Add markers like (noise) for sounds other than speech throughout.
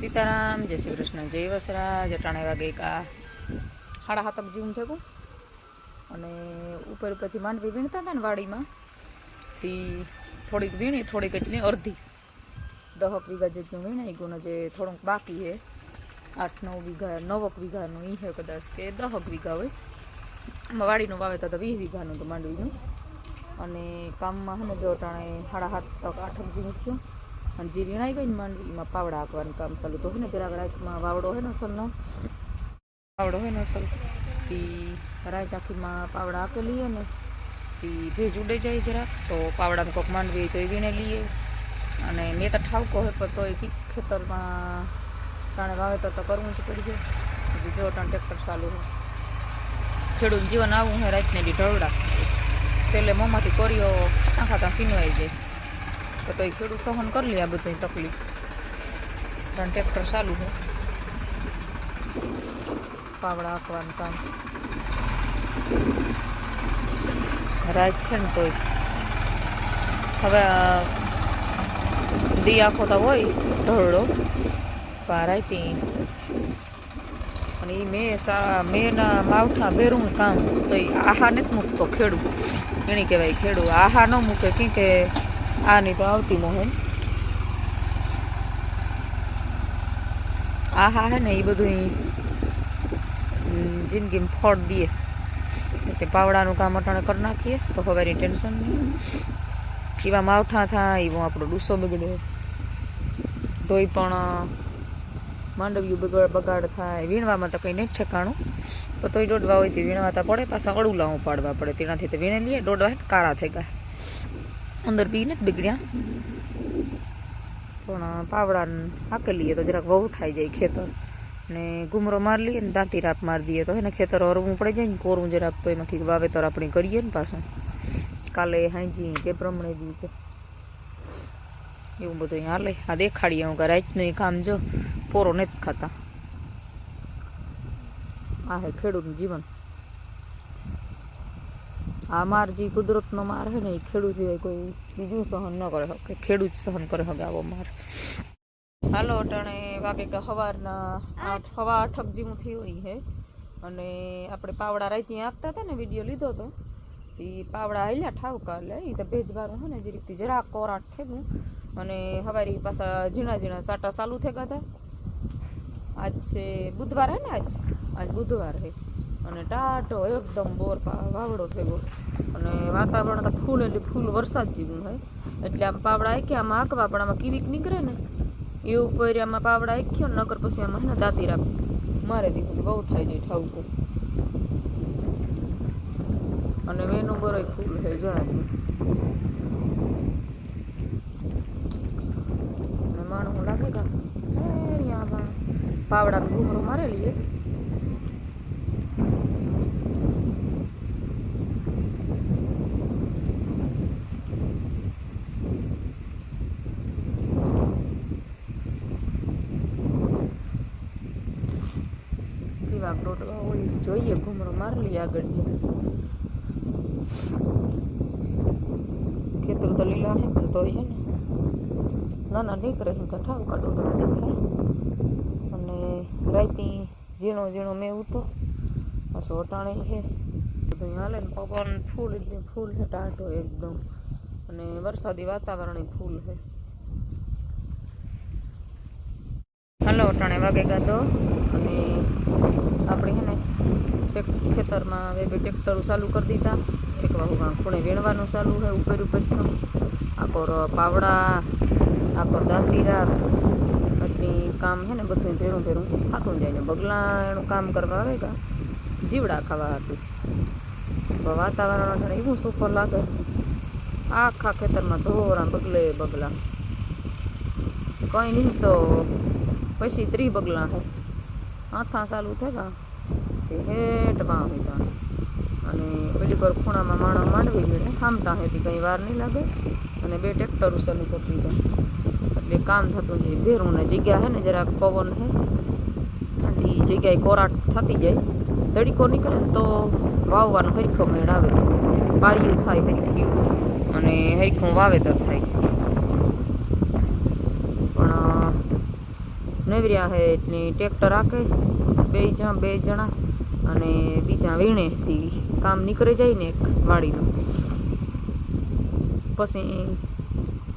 સીતારામ, જય શ્રી કૃષ્ણ, જય વસરાજ, અટાણે વાગે કા સાડા હાથક જીવન થયું. અને ઉપર ઉપરથી માંડવી વીણતા હતા ને વાડીમાં, તે થોડીક વીણી, થોડીક એટલી અડધી. દહક વીઘા જેટલું વીણાઈ ગયું જે થોડુંક બાકી છે. આઠ, નવ વીઘા, નવક વીઘાનું ઈ છે કદાચ કે દહક વીઘા હોય. વાડીનું વાવેતર તો વીસ વીઘાનું તો માંડવીનું. અને કામમાં હે ને જો અટાણે સાડા હાથ તક આઠક જેવું થયું. અને જે વીણાઈ ગઈ ને માંડવીમાં પાવડા આપવાનું કામ ચાલુ તો હોય ને, જરાક રાતમાં વાવડો હોય ને અસલનો? પાવડો હોય ને અસલ? તી રાત આખીમાં પાવડા આકે લઈએ ને તી ભેજ ઉડે જાય જરાક, તો પાવડાને કોક માંડવી તો એ વીણે લઈએ. અને મેં તો ઠાવકો હોય પણ તો એ ખેતરમાં તાણે વાવેતર તો કરવું જ પડી જાય. બીજો ટાણ ટ્રેક્ટર ચાલુ હોય ખેડૂત જીવન આવું હે, રાતને બી ઢળડા. છેલ્લે મોંમાંથી કોરીઓ ખાતા ખાતા સીનવાઈ જાય. તો તો એ ખેડૂત સહન કરી લે આ બધી તકલીફ. કારણ ટ્રેક્ટર ચાલુ છે. પાવડા આંકવાનું કામ. રાત છે ને તોય. હવે દી આખો તો હોય ઢોળો પણ રાતી અને એ મેં સા મેના માવઠા ભેરું કામ. તો એ આહા નથી મૂકતો ખેડૂ એની કહેવાય ખેડૂ આહા ન મૂકે, કેમ કે આની તો આવતી મોહન આહા હે ને એ બધું જિંદગીમાં ફળ દે એટલે પાવડાનું કામ અટાણે કરી નાખીએ, તો હવે ટેન્શન નહીં. એવા માવઠા થાય એવો આપણો ડૂસો બગડે. તોય પણ માંડવ્યું બગાડ બગાડ થાય. વીણવામાં તો કંઈ નહીં ઠેકાણું. તો તોય દોડવા હોય તે વીણવાતા પડે, પાછા અડુલા પાડવા પડે. તેનાથી તો વીણે લઈએ, દોડવા કારા થઈ ગયા. અંદર બી નથી બગડ્યા પણ પાવડા હાકે લઈએ તો જરાક વહુ થઈ જાય ખેતર ને ઘૂમરો મારી લઈએ ને દાંતી રાપ મારી દઈએ તો એને ખેતર હરવું પડી જાય ને કોરું જરાક તો એમાં કંઈક વાવેતર આપણે કરીએ ને પાછું કાલે હાંજી કે પ્રમણે દી કે એવું બધું હાલે આ દેખાડીએ હું કે રાતનું ઈ કામ જો પોરો નથી ખાતા આ હે ખેડૂતનું જીવન આ માર જે કુદરતનો માર છે ને, એ ખેડૂત સિવાય કોઈ બીજું સહન ન કરે કે ખેડૂત સહન કરે હવે આવો માર. હાલો, અટાણે વાગે કે સવારના સવા આઠક જેવું થયું હોય છે. અને આપણે પાવડા રાતી આપતા હતા ને, વીડિયો લીધો હતો. એ પાવડા હાલ્યા ઠાવકા, એટલે એ તો ભેજવાળું છે ને, જે રીતે જરાક કોરાટ થયું અને હવારી પાછા ઝીણા ઝીણા સાટા ચાલુ થઈ ગયા હતા. આજ છે બુધવાર હે ને આજ? આજ બુધવાર છે અને ટાટો એકદમ બોર વાવડો થયો. અને વાતાવરણ તો ફૂલ એટલે ફૂલ વરસાદ જેવું હોય. એટલે આમ પાવડા આખ્યા આમાં આંકવા પણ આમાં કીવીક નીકળે ને. એ ઉપર આમાં પાવડા આખ્યો નકર પછી આમાં ને, દાંતી રાખ. મારે દીધું બહુ થાય જાય ઠાવકું અને મેનું બરોય ફૂલ છે, જો માણું લાગે પાવડા ઘૂમરો મારેલી એ હોય જોઈએ, ઘૂમરો મારી લઈએ આગળ જે. ખેતર તો લીલા હે પણ તોય છે ને. નાના નીકળે છે તો ઠાવ કાઢો દેખાય. અને રાઈતી ઝીણો ઝીણો મેં ઉતો, પાછું અટાણે છે. બધું હાલે ને, પવન ફૂલ એટલે ફૂલ છે ટાટો એકદમ. અને વરસાદી વાતાવરણ ફૂલ છે. હાલો, અટાણે વાગે ગાતો અને આપણે હે ને ખેતરમાં હવે બે ટ્રેક્ટરો ચાલુ કરી દીધા. એક વાહુમાં ખૂણે વીણવાનું ચાલુ છે ઉપર ઉપર આખો ર- પાવડા આખો દાંતીરા પછી કામ છે ને બધું ભેરું ભેરું થાકું જાય ને બગલા એનું કામ કરવા આવે કા? જીવડા ખાવા હતું. વાતાવરણ અટાણે એવું સુપર લાગે. આખા ખેતરમાં ધોરા બગલે બગલા. કંઈ નહીં તો પછી ત્રી બગલા છે હાથા ચાલુ થયા તે હેઠમાં હતા અને પેલી પર ખૂણામાં માણસ માંડવી ગયું થામતા હતી કંઈ વાર નહીં લાગે. અને બે ટેક્ટર ચાલુ કરી દીધા. એટલે કામ થતું જાય. ભેરું ને જગ્યા હે ને, જરાક પવન હે. ત્યાંથી જગ્યાએ કોરાટ થતી જાય. તડીકો નીકળે તો વાવવાનો હરખો મેળ આવે. પારિયું થાય હરખ્યું અને હરખું વાવેતર થાય પણ નવર્યા હે એટલે ટ્રેક્ટર રાખે બે જણા બે જણા અને બીજા વીણેથી કામ નીકળી જાય ને વાડીનું. પછી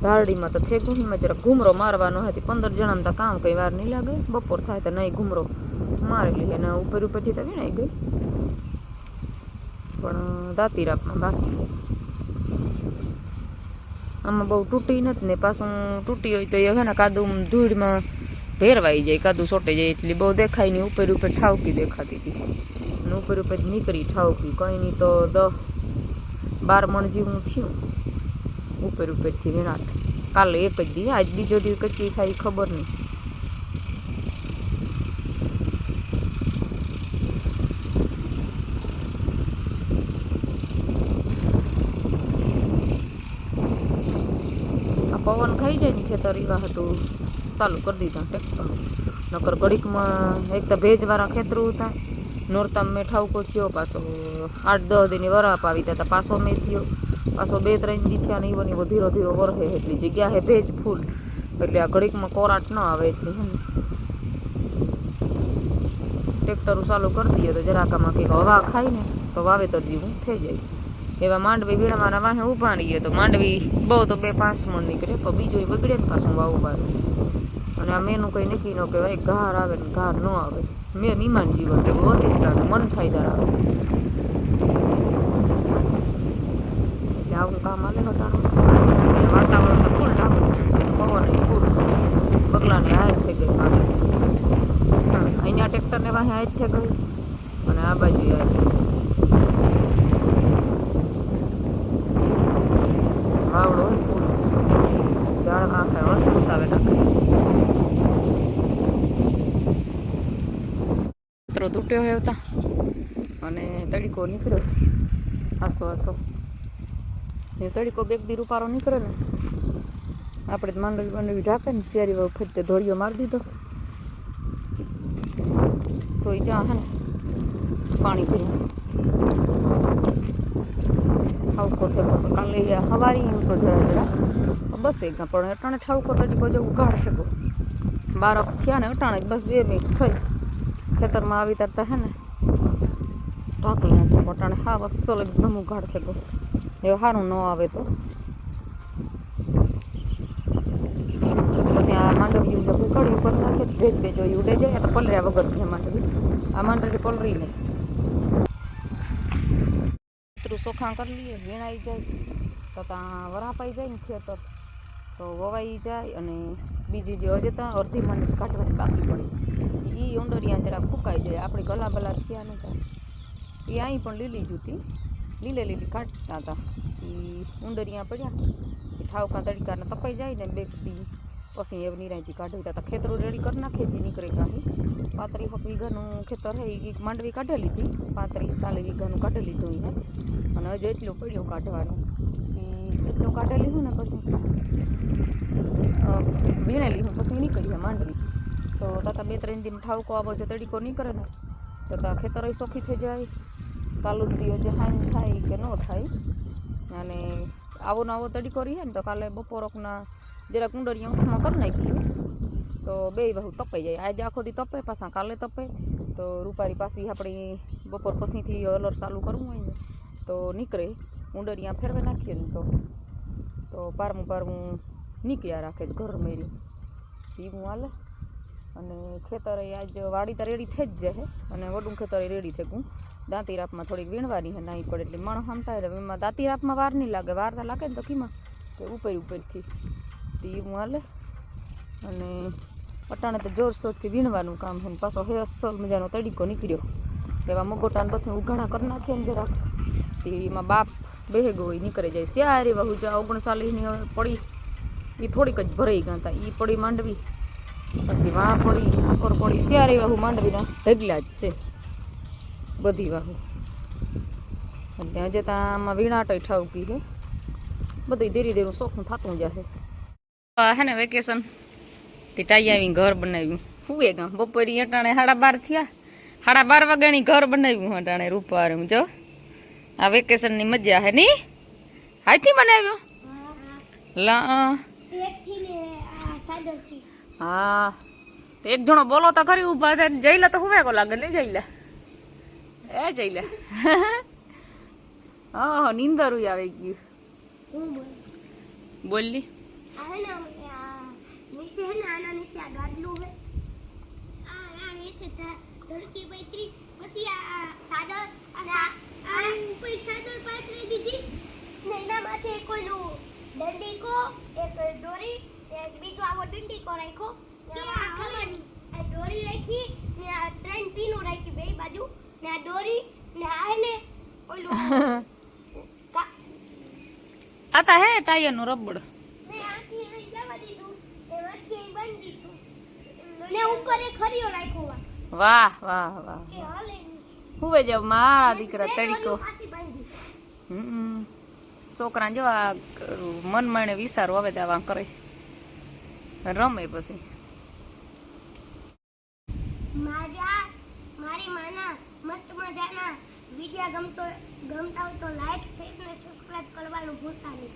ધારડીમાં તો થેગું એમાં જરા ઘૂમરો મારવાનો હતી પંદર જણાને તો કામ કઈ વાર નહીં લાગે. બપોર થાય તો નહીં ઘૂમરો મારેલી અને ઉપર ઉપરથી તો વીણાઈ ગઈ. પણ દાતી રાખમાં બાકી. આમાં બહુ તૂટી નથી ને પાછું તૂટી હોય તો એ હે ને કાદુ ધૂળમાં ભેરવાઈ જાય, કાદું સોટે જાય, એટલે બહુ દેખાય નહીં. ઉપર ઉપર ઠાવકી દેખાતી હતી. અને ઉપર ઉપર નીકળી ઠાવકી. કંઈ નહીં તો દસ બાર મણ જેવું થયું. ઉપર ઉપરથી વિનાટ કાલે એક જ દી. આજ બીજો દી કેટલી થાય ખબર નહીં. પવન ખાઈ જાય ને ખેતર એવા હતું ચાલુ કરી દીધા ટ્રેક્ટર નકર ઘડીકમાં એક તો ભેજવાળા ખેતરું હતા નોરતા મેં ઠાવકો થયો, પાછો આઠ દસ દિની વરાપ આવી હતા, પાછો મેં થયો. પાછો બે ત્રણ દી થયા ને એવો ધીરો ધીરો વરહે એટલી જગ્યા હે ભેજ ફૂલ. એટલે આ ઘડીકમાં કોરાટ ન આવે એટલી હે ટ્રેક્ટર ચાલુ કરી દઈએ તો જરાકામાં કંઈક હવા ખાય ને, તો વાવેતર જેવું થઈ જાય. એવા માંડવી વીણવાના વાહે ઊભા રહીએ તો માંડવી બહુ તો બે પાંચ મણ નીકળે, પણ બીજો એ બગડે ને પાછું વાવું પાડું અને આ મેનું કંઈ નક્કી ન કહેવાય ઘાર આવે ને ઘાર ન આવે. મેં મીમાન જીવન એટલે વસીતરાનું મન ફાયદા આવે. એટલે આવું કામ આલે હટાણું વાતાવરણ ફૂલ ટાકું હાર થઈ ગઈ અહીંયા ટ્રેક્ટરને વાહે હાથ થઈ ગઈ. અને આ બાજુ હાથ વાવડો હોય ફૂલ ઝાડમાં આખા વસવસ આવે નાખે મિત્રો તૂટ્યો હેવતા અને તડીકો નીકળ્યો. આસો આસો. એ તડીકો બેગ દી રૂપારો નીકળે ને. આપણે માંડવી માંડવી ઢાકે ને શિયારી વાવ ફરતે ધોળિયો મારી દીધો. તો એ જ્યાં હે ને, પાણી ભર્યા ઠાવકો થયો તો કાલે હવારી તો જરા જરા. બસ એક પણ અટાણે ઠાવકો તડીકો જેવું ઉગાડ થયો બાર થયા ને, અટાણે બસ બે મિનિટ થઈ. ખેતરમાં આવી તરતા હે ને ઢાંકલ નતો પટાણે હા અસલ એકદમ ઉઘાડ થતો એ સારું ન આવે તો. પછી આ માંડવી જે ઉકાળી ઉપર નાખે, ભેજ ભેજ હોય, ઉડે જાય તો પલર્યા વગર છે માંડવી. આ માંડવી પલરી નથી. એટલું સોખા કરી લઈએ વીણાઈ જાય. તો ત્યાં વરાપાઈ જાય ને ખેતર. તો વવાઈ જાય અને બીજી જે હજે ત્યાં અડધી મને કાઢવાની બાકી પડી. એ ઉંડરિયા જરા ફૂંકાઈ જાય. આપણે ગલા બલા થયા નતા એ અહીં પણ લીલી જ હતી. લીલે લીલી કાઢતા હતા. એ ઉંડરિયા પડ્યા. એ ઠાવકા તડકાને તપાઈ જાય ને બે દી પછી એ નિરાયથી કાઢી હતા ખેતરો રેડી કરી નાખે જે નીકળે કાંઈ પાંત્રીસ હક વીઘાનું ખેતર હે, એ માંડવી કાઢેલી હતી. પાંત્રી સાલી વીઘાનું કાઢી લીધું અહીંયા. અને હજી એટલું પડ્યું કાઢવાનું. એટલું કાઢેલી હું ને પછી વીણેલી હું પછી નીકળી માંડવી. તો તાતા બે ત્રણ દિન ઠાવકો આવો જો તડીકો નીકળે ને, તો તા ખેતર સોખી થઈ જાય. તાલુદીઓ જે હાન થાય કે ન થાય. અને આવો ને આવો તડીકો રહીએ ને તો કાલે બપોરકના જરા કુંડળીયા ઊંચમાં કરી નાખ્યું. તો બે બહુ તપાઈ જાય. આજે આખો દી તપે, પાછા કાલે તપે. તો રૂપારી પાછી આપણી બપોર પછીથી અલર ચાલુ કરવું હોય ને, તો નીકળે. ઉંડરિયા ફેરવે નાખીએ ને તો. તો પારમું પારમું નીકળ્યા રાખે ઘર મેરી એવું હાલે. અને ખેતરે આજ વાડી તો રેડી થઈ જ જાય અને વડું ખેતરે રેડી થઈ ગયું. દાંતી રાપમાં થોડીક વીણવાની છે નાઈ પડે એટલે મણ સમતા રહે એમાં દાંતી રાપમાં વાર નહીં લાગે. વાર લાગે ને તો કીમાં કે ઉપર ઉપરથી તે હું હાલે. અને અટાણે તો જોરશોરથી વીણવાનું કામ છે પાછો હે અસલ મજાનો તડીકો નીકળ્યો. એવા મગોટાને બધું ઉઘાડા કરી નાખીએ ને જરાક. એમાં બાપ બેહે હોય, નીકળે જાય. સ્યારે વહુ જા ઓગણસાલીસની હવે પડી એ થોડીક જ ભરાઈ ગયા હતા એ પડી માંડવી. પછી વાહપોળી પડી આકોર વાહુ માંડવીના ઢગલા જ છે. બધી વાહુ. એટલે હજે તો આમાં વીણાટો ઠાવકી છે બધી ધીરે ધીરે શોખનું થતું જશે હે ને વેકેશન તે ટાઈ આવીને ઘર બનાવ્યું. ફૂવે ગામ બપોરી અટાણે સાડા બાર થયા. સાડા બાર વાગ્યાની ઘર બનાવ્યું અટાણે રૂપારું જો. આ વેકેશનની મજા હે ની? હાથી બનાવ્યું? લા હા. એક જણો બોલો તો ખરી ઊભા થાય લે તો હુવે કો લાગે નહીં જઈ લે. એ જઈ લે. (laughs) હા નીંદરું આવી ગયું. હું બોલી? હે હે. હે એક દોરી બીજો આવો દંડીકો રાખ્યો આ દોરી રાખી ને આ ત્રણ પીનો રાખી બે બાજુ ને આ દોરી ને આ હે ને ઓલું કા- આ તા હે ટાયરનું રબડ વાહ વાહ વાહ કે હુવે જાવ મારા દીકરા તડીકો. છોકરાને જો આ મન માણે વિચારો હવે દાવા કરે. રમે પછી. મારા, મારી મસ્ત મજાના વિડિયો ગમતો ગમતા હોય તો લાઈક શેર ને સબસ્ક્રાઇબ કરવાનું ભૂલતા નહીં.